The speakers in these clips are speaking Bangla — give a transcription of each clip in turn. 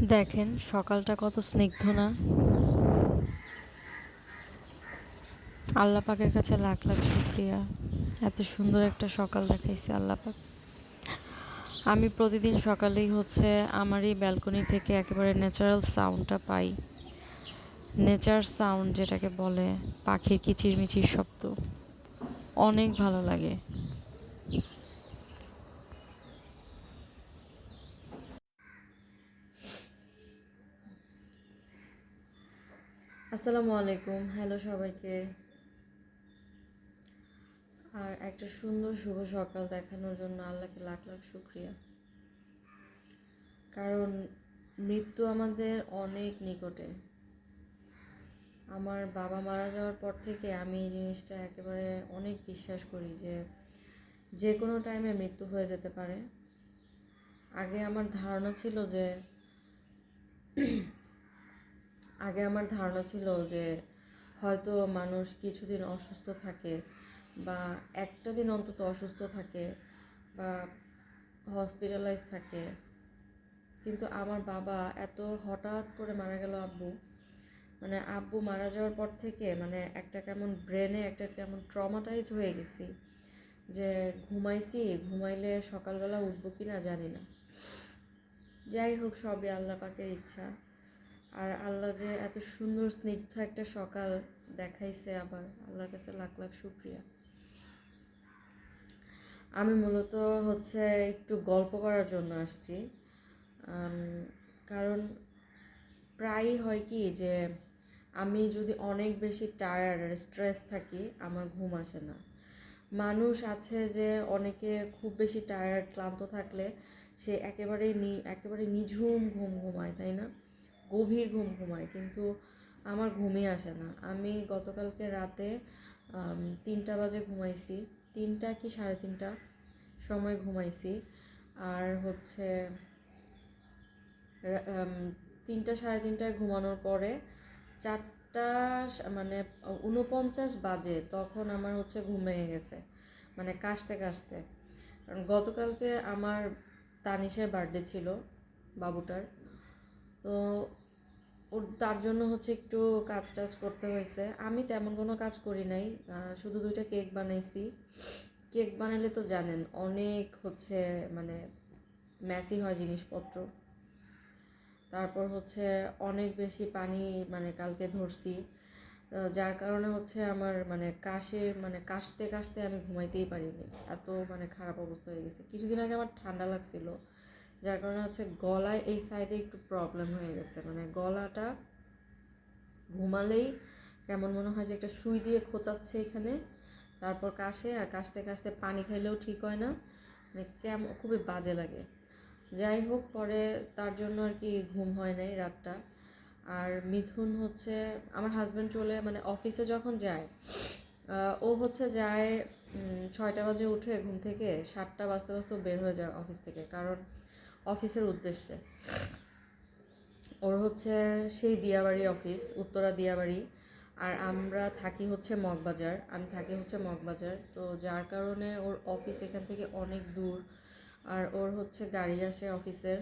দেখেন, সকালটা কত স্নিগ্ধ না? আল্লাহ পাকের কাছে লাখ লাখ শুক্রিয়া। এত সুন্দর একটা সকাল দেখাইছে আল্লাহ পাক আমি প্রতিদিন সকালেই হচ্ছে আমার এই ব্যালকনি থেকে একেবারে ন্যাচারাল সাউন্ডটা পাই। নেচার সাউন্ড যেটাকে বলে, পাখির কিচিরমিচির শব্দ। অনেক ভালো লাগে। আসসালামু আলাইকুম। হ্যালো সবাইকে। আর একটা সুন্দর শুভ সকাল দেখানোর জন্য আল্লাহকে লাখ লাখ শুক্রিয়া। কারণ মৃত্যু আমাদের অনেক নিকটে। আমার বাবা মারা যাওয়ার পর থেকে আমি এই জিনিসটা একেবারে অনেক বিশ্বাস করি যে যে কোনো টাইমে মৃত্যু হয়ে যেতে পারে। আগে আমার ধারণা ছিল যে আগে আমার ধারণা ছিল যে হয়তো মানুষ কিছুদিন অসুস্থ থাকে বা একটা দিন অন্তত অসুস্থ থাকে বা হসপিটালাইজ থাকে। কিন্তু আমার বাবা এত হঠাৎ করে মারা গেল আব্বু। মানে আব্বু মারা যাওয়ার পর থেকে মানে একটা কেমন ব্রেনে একটা কেমন ট্রমাটাইজ হয়ে গেছি যে ঘুমাইছি, ঘুমাইলে সকালবেলা উঠবো কি না জানি না। যাই হোক, সবই আল্লাহ পাকের ইচ্ছা। আর আল্লাহ যে এত সুন্দর, স্নিগ্ধ একটা সকাল দেখাইছে আবার। আল্লাহর কাছে লাখ লাখ শুক্রিয়া। আমি মূলত হচ্ছে একটু গল্প করার জন্য আসছি। কারণ প্রায়ই হয় কি যে আমি যদি অনেক বেশি টায়ার্ড আর স্ট্রেস থাকি, আমার ঘুম আসে না। মানুষ আছে যে অনেকে খুব বেশি টায়ার্ড ক্লান্ত থাকলে সে একেবারে নি একেবারে নিঝুম ঘুম ঘুমায়, তাই না? গভীর ঘুম ঘুমায়, কিন্তু আমার ঘুমই আসে না। আমি গতকালকে রাতে তিনটা বাজে ঘুমাইছি। তিনটা কি সাড়ে তিনটা সময় ঘুমাইছি। আর হচ্ছে তিনটা সাড়ে তিনটায় ঘুমানোর পরে চারটা মানে উনপঞ্চাশ বাজে তখন আমার হচ্ছে ঘুমিয়ে গেছে মানে কাশতে কাশতে। কারণ গতকালকে আমার তানিশের বার্থডে ছিল, বাবুটার। তো তার জন্য হচ্ছে একটু কাজ টাজ করতে হয়েছে। আমি তেমন কোনো কাজ করি নাই শুধু দুইটা কেক বানাইছি। কেক বানালে তো জানেন, অনেক হচ্ছে মানে ম্যাসি হয় জিনিসপত্র। তারপর হচ্ছে অনেক বেশি পানি মানে কালকে ধরছি। যার কারণে হচ্ছে আমার মানে কাশে মানে কাশতে কাশতে আমি ঘুমাইতেই পারিনি। এত মানে খারাপ অবস্থা হয়ে গেছে। কিছুদিন আগে আমার ঠান্ডা লাগছিল। যার কারণে হচ্ছে গলায় এই সাইডে একটু প্রবলেম হয়ে গেছে। মানে গলাটা ঘুমালেই কেমন মনে হয় যে একটা সুই দিয়ে খোঁচাচ্ছে এখানে, তারপর কাশে, আর কাশতে কাশতে পানি খাইলেও ঠিক হয় না। মানে কেমন, খুবই বাজে লাগে। যাই হোক, পরে তার জন্য আর কি ঘুম হয় নাই রাতটা। আর মিথুন হচ্ছে, আমার হাজব্যান্ড চলে মানে অফিসে যখন যায় ও হচ্ছে যায় ছয়টা বাজে উঠে ঘুম থেকে, সাতটা বাজতে বাজতে বের হয়ে যায় অফিস থেকে। কারণ অফিসের উদ্দেশ্যে। ওর হচ্ছে সেই দিয়াবাড়ি অফিস, উত্তরা দিয়াবাড়ি। আর আমরা থাকি হচ্ছে মগবাজার। আমি থাকি হচ্ছে মগবাজার। তো যার কারণে ওর অফিস এখান থেকে অনেক দূর। আর ওর হচ্ছে গাড়ি আসে অফিসের।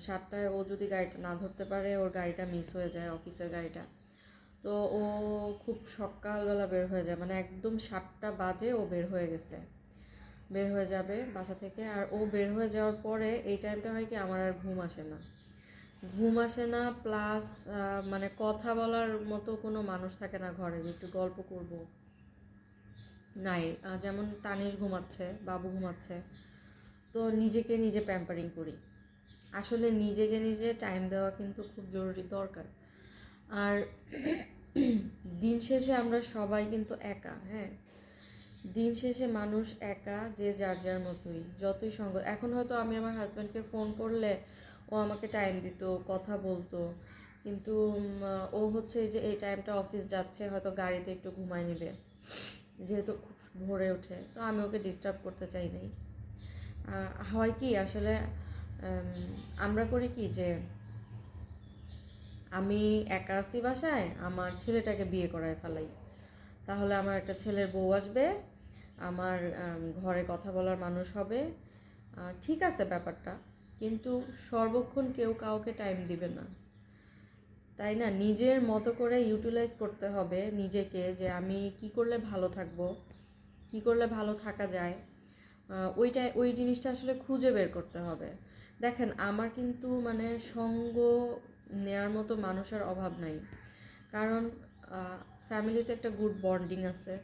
সাতটায় ও যদি গাড়িটা না ধরতে পারে, ওর গাড়িটা মিস হয়ে যায় অফিসের গাড়িটা। তো ও খুব সকালবেলা বের হয়ে যায়। মানে একদম সাতটা বাজে ও বের হয়ে গেছে। বের হয়ে যাবে বাসা থেকে। আর ও বের হয়ে যাওয়ার পরে এই টাইমটা হয় কি, আমার আর ঘুম আসে না। ঘুম আসে না প্লাস মানে কথা বলার মতো কোনো মানুষ থাকে না ঘরে, যে একটু গল্প করব। নাই যেমন তানিশ ঘুমাচ্ছে, বাবু ঘুমাচ্ছে, তো নিজেকে নিজে প্যাম্পারিং করি। আসলে নিজেকে নিজে টাইম দেওয়া কিন্তু খুব জরুরি, দরকার। আর দিন শেষে আমরা সবাই কিন্তু একা হ্যাঁ? দিন শেষে মানুষ একা, যে যার যার মতোই, যতই সঙ্গ, এখন হয়তো আমি আমার হাজব্যান্ডকে ফোন করলে ও আমাকে টাইম দিত, কথা বলতো, কিন্তু ও হচ্ছে যে এই টাইমটা অফিস যাচ্ছে, হয়তো গাড়িতে একটু ঘুমায় নেবে, যেহেতু খুব ভোরে ওঠে, তো আমি ওকে ডিস্টার্ব করতে চাই নাই। হয় কি, আসলে আমরা করি কি যে, আমি একা আছি বাসায়, আমার ছেলেটাকে বিয়ে করায় ফেলাই, তাহলে আমার একটা ছেলের বউ আসবে আমার ঘরে কথা বলার মানুষ হবে। ঠিক আছে ব্যাপারটা, কিন্তু সর্বক্ষণ কেউ কাউকে টাইম দিবে না। তাই না? নিজের মতো করে ইউটিলাইজ করতে হবে নিজেকে যে আমি কি করলে ভালো থাকব, কি করলে ভালো থাকা যায় ওইটা, ওই জিনিসটা আসলে খুঁজে বের করতে হবে। দেখেন, আমার কিন্তু মানে সঙ্গ নেয়ার মতো মানুষের অভাব নাই। কারণ ফ্যামিলিতে একটা গুড বন্ডিং আছে।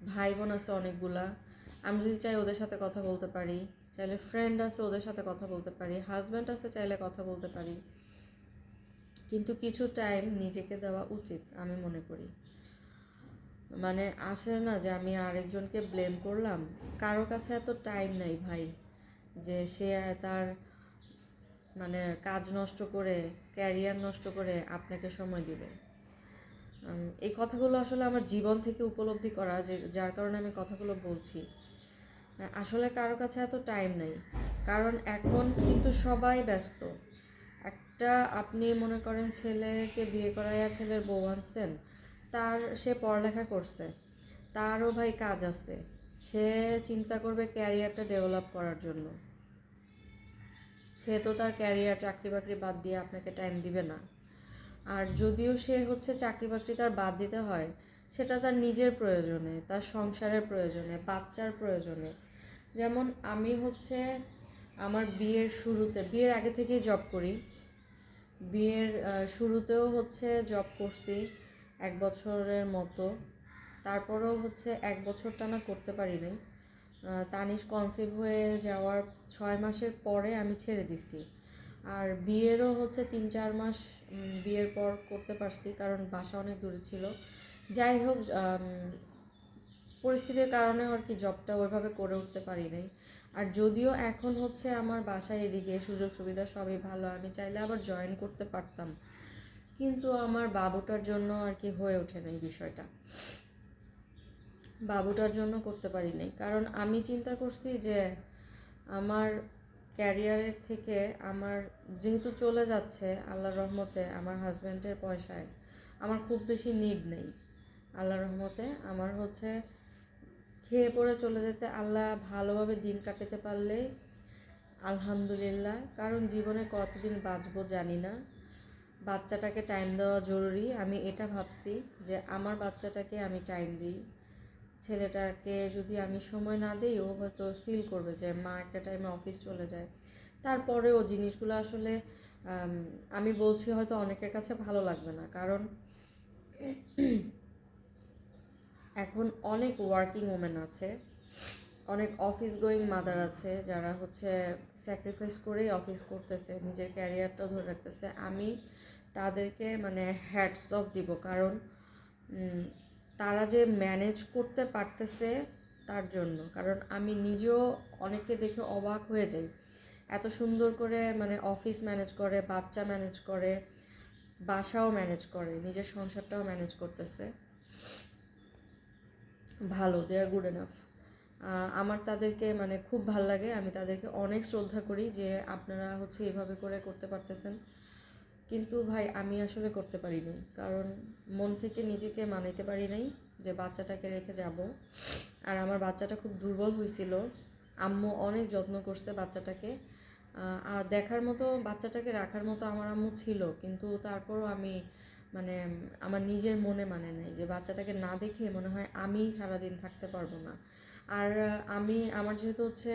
ভাই বোন আছে অনেকগুলা। আমি যদি চাই ওদের সাথে কথা বলতে পারি, চাইলে ফ্রেন্ড আছে ওদের সাথে কথা বলতে পারি হাজব্যান্ড আছে চাইলে কথা বলতে পারি। কিন্তু কিছু টাইম নিজেকে দেওয়া উচিত, আমি মনে করি। মানে আসে না যে আমি আরেকজনকে ব্লেম করলাম। কারও কাছে এত টাইম নাই ভাই, যে সে তার মানে কাজ নষ্ট করে ক্যারিয়ার নষ্ট করে আপনাকে সময় দিবে। এই কথাগুলো আসলে আমার জীবন থেকে উপলব্ধি করা, যে যার কারণে আমি কথাগুলো বলছি। আসলে কারও কাছে এত টাইম নেই। কারণ এখন কিন্তু সবাই ব্যস্ত। একটা আপনি মনে করেন ছেলেকে বিয়ে করাইয়া ছেলের বউ আনছেন, তার সে পড়ালেখা করছে, তারও ভাই কাজ আছে, সে চিন্তা করবে ক্যারিয়ারটা ডেভেলপ করার জন্য। সে তো তার ক্যারিয়ার চাকরি বাকরি বাদ দিয়ে আপনাকে টাইম দিবে না। আর যদিও সে হচ্ছে চাকরি বাকরি তার বাদ দিতে হয়, সেটা তার নিজের প্রয়োজনে, তার সংসারের প্রয়োজনে, বাচ্চার প্রয়োজনে। যেমন আমি হচ্ছে আমার বিয়ের শুরুতে, বিয়ের আগে থেকেই জব করি। বিয়ের শুরুতেও হচ্ছে জব করছি এক বছরের মতো। তারপরেও হচ্ছে এক বছর টানা করতে পারিনি। তানিশ কনসিভ হয়ে যাওয়ার ছয় মাসের পরে আমি ছেড়ে দিছি। আর বিয়েরও হচ্ছে তিন চার মাস বিয়ের পর করতে পারছি, কারণ বাসা অনেক দূরে ছিল। যাই হোক পরিস্থিতির কারণে আর কি জবটা ওইভাবে করে উঠতে পারি নাই। আর যদিও এখন হচ্ছে আমার বাসায় এদিকে সুযোগ সুবিধা সবই ভালো, আমি চাইলে আবার জয়েন করতে পারতাম। কিন্তু আমার বাবুটার জন্য আর কি হয়ে ওঠে না এই বিষয়টা। বাবুটার জন্য করতে পারি নাই। কারণ আমি চিন্তা করছি যে আমার ক্যারিয়ারের থেকে আমার যেহেতু চলে যাচ্ছে, আল্লাহর রহমতে আমার হাজব্যান্ডের পয়সায় আমার খুব বেশি নিড নেই। আল্লাহর রহমতে আমার হচ্ছে খেয়ে পড়ে চলে যেতে, আল্লাহ ভালোভাবে দিন কাটাতে পারলে আলহামদুলিল্লাহ। কারণ জীবনে কতদিন বাঁচবো জানি না। বাচ্চাটাকে টাইম দেওয়া জরুরি। আমি এটা ভাবছি যে আমার বাচ্চাটাকে আমি টাইম দিই। ছেলেটাকে যদি আমি সময় না দিই, ও হয়তো ফিল করবে যে, মা, একটা টাইমে অফিস চলে যায়। তারপরেও জিনিসগুলো আসলে আমি বলছি হয়তো অনেকের কাছে ভালো লাগবে না। কারণ এখন অনেক ওয়ার্কিং ওমেন আছে, অনেক অফিস গোয়িং মাদার আছে, যারা হচ্ছে স্যাক্রিফাইস করেই অফিস করতেছে, নিজের ক্যারিয়ারটা ধরে রাখতেছে। আমি তাদেরকে মানে হ্যাটস অফ দিব। কারণ তারা যে ম্যানেজ করতে পারতেছে তার জন্য। কারণ আমি নিজেও অনেককে দেখে অবাক হয়ে যাই। এত সুন্দর করে মানে অফিস ম্যানেজ করে, বাচ্চা ম্যানেজ করে, বাসাও ম্যানেজ করে, নিজের সংসারটাও ম্যানেজ করতেছে। ভালো দে আর গুড এনাফ আমার তাদেরকে মানে খুব ভালো লাগে। আমি তাদেরকে অনেক শ্রদ্ধা করি যে আপনারা হচ্ছে এভাবে করে করতে পারতেছেন। কিন্তু ভাই, আমি আসলে করতে পারিনি। কারণ মন থেকে নিজেকে মানাইতে পারি নাই যে বাচ্চাটাকে রেখে যাব। আর আমার বাচ্চাটা খুব দুর্বল হয়েছিল আম্মু অনেক যত্ন করছে বাচ্চাটাকে। আর দেখার মতো, বাচ্চাটাকে রাখার মতো আমার আম্মু ছিল। কিন্তু তারপরও আমি মানে আমার নিজের মনে মানে নাই যে বাচ্চাটাকে না দেখে মনে হয় আমি সারাদিন থাকতে পারব না। আর আমি, আমার যেহেতু হচ্ছে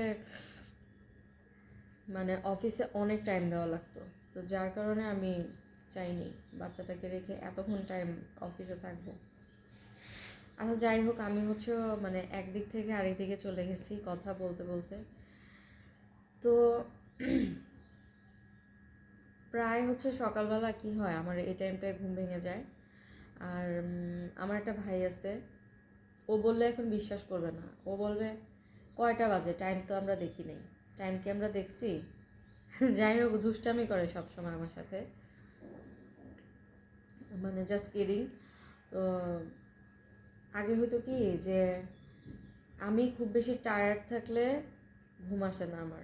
মানে অফিসে অনেক টাইম দেওয়া লাগতো। তো যার কারণে আমি চাইনি বাচ্চাটাকে রেখে এতক্ষণ টাইম অফিসে থাকব। আচ্ছা যাই হোক, আমি হচ্ছে মানে একদিক থেকে আরেক দিকে চলে গেছি কথা বলতে বলতে। তো প্রায় হচ্ছে সকালবেলা কি হয়, আমার এই টাইমটায় ঘুম ভেঙে যায়। আর আমার একটা ভাই আছে, ও বললে এখন বিশ্বাস করবে না। ও বলবে, কয়টা বাজে? টাইম তো আমরা দেখি নেই। টাইম কি আমরা দেখছি? যাই হোক, দুষ্টামি করে সবসময় আমার সাথে। মানে জাস্ট কিডিং তো আগে হয়তো কি যে, আমি খুব বেশি টায়ার্ড থাকলে ঘুম আসে না আমার।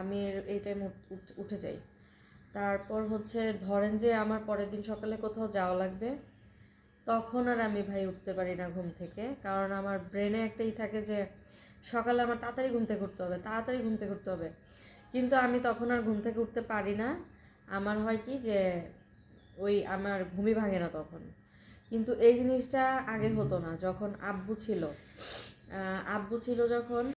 আমি এই টাইম উঠে যাই। তারপর হচ্ছে ধরেন যে আমার পরের দিন সকালে কোথাও যাওয়া লাগবে, তখন আর আমি ভাই উঠতে পারি না ঘুম থেকে। কারণ আমার ব্রেনে একটাই থাকে যে, সকালে আমার তাড়াতাড়ি ঘুম থেকে উঠতে হবে, তাড়াতাড়ি ঘুম থেকে উঠতে হবে। কিন্তু আমি তখন আর ঘুম থেকে উঠতে পারি না। আমার হয় কি যে ওই আমার ঘুমই ভাঙে না তখন। কিন্তু এই জিনিসটা আগে হতো না যখন আব্বু ছিল। আব্বু ছিল যখন